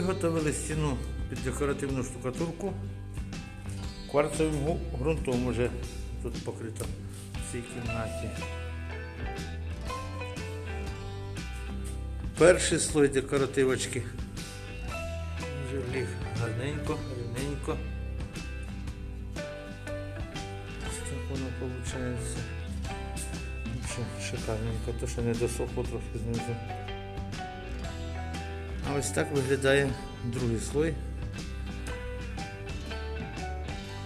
виготовили стіну під декоративну штукатурку. Кварцевим ґрунтом уже тут покрито в цій кімнаті. Перший слой декоративочки. Вже вліг гарненько, рівненько. Ось так воно виходить. Шикарненько, то що не досохло трохи знизу. А ось так виглядає другий слой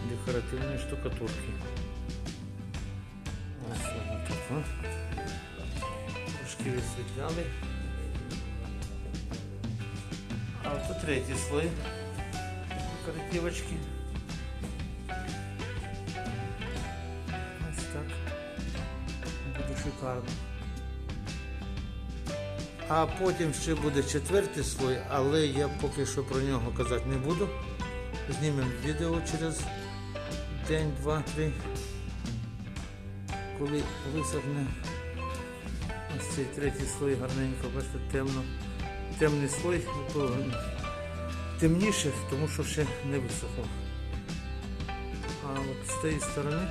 декоративної штукатурки. Ось воно так. о. Трошки висвітляли. А от третій слой декоративочки. Ось так. Буде шикарно. А потім ще буде четвертий слой, але я поки що про нього казати не буду. Знімемо відео через день, два, три. Коли висохне ось цей третій слой гарненько, бачите, темно. Темний слой, то темніше, тому що ще не висохло. А от з тієї сторони,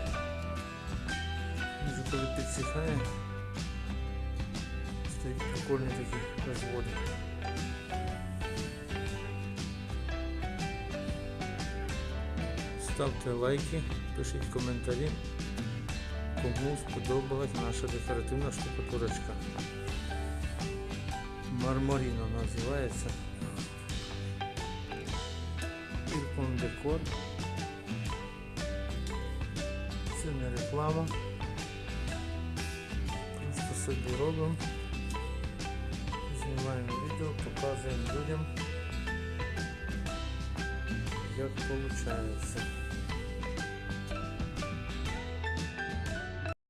коли підсихає, стоять прикольні такі розводи. Ставте лайки, пишіть коментарі, кому сподобалась наша декоративна штукатурочка. Марморіно називається. Іркон декор. Це не реклама. Просто собі робимо. Знімаємо відео, показуємо людям, як виходить.